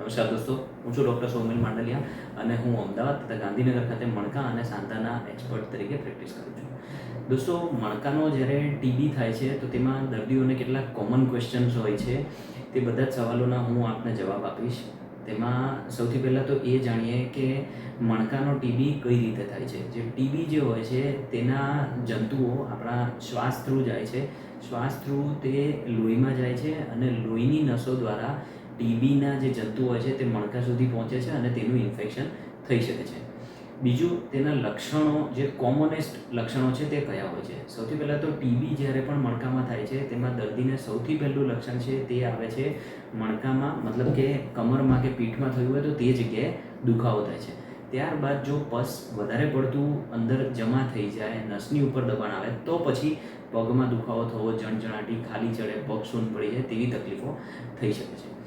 નમસ્કાર દોસ્તો, હું છું ડૉક્ટર સૌમિલ માંડલિયા અને હું અમદાવાદ તથા ગાંધીનગર ખાતે મણકા અને સાંતાના એક્સપર્ટ તરીકે પ્રેક્ટિસ કરું છું. દોસ્તો, મણકાનો જ્યારે ટીબી થાય છે, તો તેમાં દર્દીઓને કેટલાક કોમન ક્વેશ્ચન્સ હોય છે. તે બધા જ સવાલોના હું આપને જવાબ આપીશ. તેમાં સૌથી પહેલાં તો એ જાણીએ કે મણકાનો ટીબી કઈ રીતે થાય છે. જે ટીબી જે હોય છે, તેના જંતુઓ આપણા શ્વાસ થ્રુ જાય છે. શ્વાસ થ્રુ તે લોહીમાં જાય છે અને લોહીની નસો દ્વારા ટીબીના જે જંતુ હોય છે તે મણકા સુધી પહોંચે છે અને તેનું ઇન્ફેક્શન થઈ શકે છે. બીજું, તેના લક્ષણો, જે કોમનેસ્ટ લક્ષણો છે તે કયા હોય છે? સૌથી પહેલાં તો ટીબી જ્યારે પણ મણકામાં થાય છે, તેમાં દર્દીને સૌથી પહેલું લક્ષણ છે તે આવે છે મણકામાં, મતલબ કે કમરમાં કે પીઠમાં થયું હોય તો તે જગ્યાએ દુખાવો થાય છે. ત્યારબાદ જો પસ વધારે પડતું અંદર જમા થઈ જાય, નસની ઉપર દબાણ આવે, તો પછી પગમાં દુખાવો થવો, જણજણાટી, ખાલી ચડે, પગ સૂન પડી જાય તેવી તકલીફો થઈ શકે છે.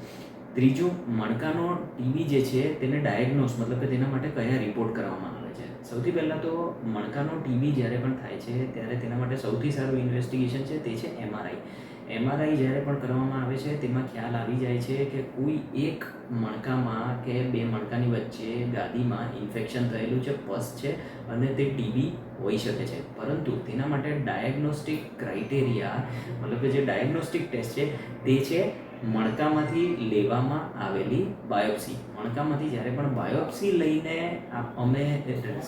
ત્રીજું, મણકાનો ટીબી જે છે, તેને ડાયગ્નોસ મતલબ કે તેના માટે કયા રિપોર્ટ કરવામાં આવે છે? સૌથી પહેલાં તો મણકાનો ટીબી જ્યારે પણ થાય છે, ત્યારે તેના માટે સૌથી સારું ઇન્વેસ્ટિગેશન છે તે છે એમઆરઆઈ એમઆરઆઈ જ્યારે પણ કરવામાં આવે છે, તેમાં ખ્યાલ આવી જાય છે કે કોઈ એક મણકામાં કે બે મણકાની વચ્ચે ગાદીમાં ઇન્ફેક્શન થયેલું છે, પસ છે અને તે ટીબી હોઈ શકે છે. પરંતુ તેના માટે ડાયગ્નોસ્ટિક ક્રાઇટેરિયા મતલબ કે જે ડાયગ્નોસ્ટિક ટેસ્ટ છે, તે છે મણકામાંથી લેવામાં આવેલી બાયોપ્સી મણકામાંથી જ્યારે પણ બાયોપ્સી લઈને અમે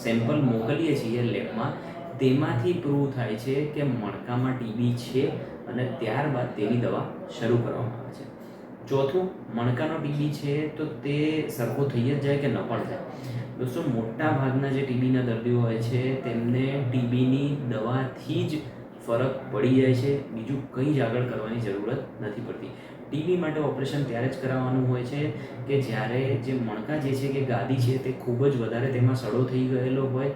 સેમ્પલ મોકલીએ છીએ લેબમાં, તેમાંથી પ્રૂવ થાય છે કે મણકામાં ટીબી છે અને ત્યારબાદ તેની દવા શરૂ કરવામાં આવે છે. ચોથું, મણકાનો ટીબી છે તો તે સરખો થઈ જ જાય કે ન પણ જાય દોસ્તો મોટા ભાગના જે ટીબીના દર્દીઓ હોય છે, તેમને ટીબીની દવાથી જ ફરક પડી જાય છે, બીજું કંઈ જ આગળ કરવાની જરૂરત નથી પડતી. ટીબી માટે ઓપરેશન ત્યારે જ કરાવવાનું હોય છે કે જ્યારે જે મણકા જે છે કે ગાદી છે તે ખૂબ જ વધારે તેમાં સડો થઈ ગયેલો હોય,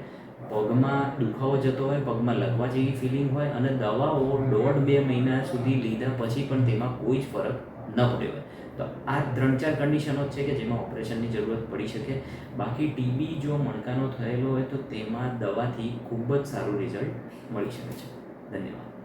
પગમાં દુખાવો જતો હોય, પગમાં લગવા જેવી ફિલિંગ હોય અને દવાઓ દોઢ બે મહિના સુધી લીધા પછી પણ તેમાં કોઈ જ ફરક ન પડ્યો હોય તો આ ત્રણ ચાર કન્ડિશનો છે કે જેમાં ઓપરેશનની જરૂરત પડી શકે. બાકી ટીબી જો મણકાનો થયેલો હોય તો તેમાં દવાથી ખૂબ જ સારું રિઝલ્ટ મળી શકે છે. 那你呢？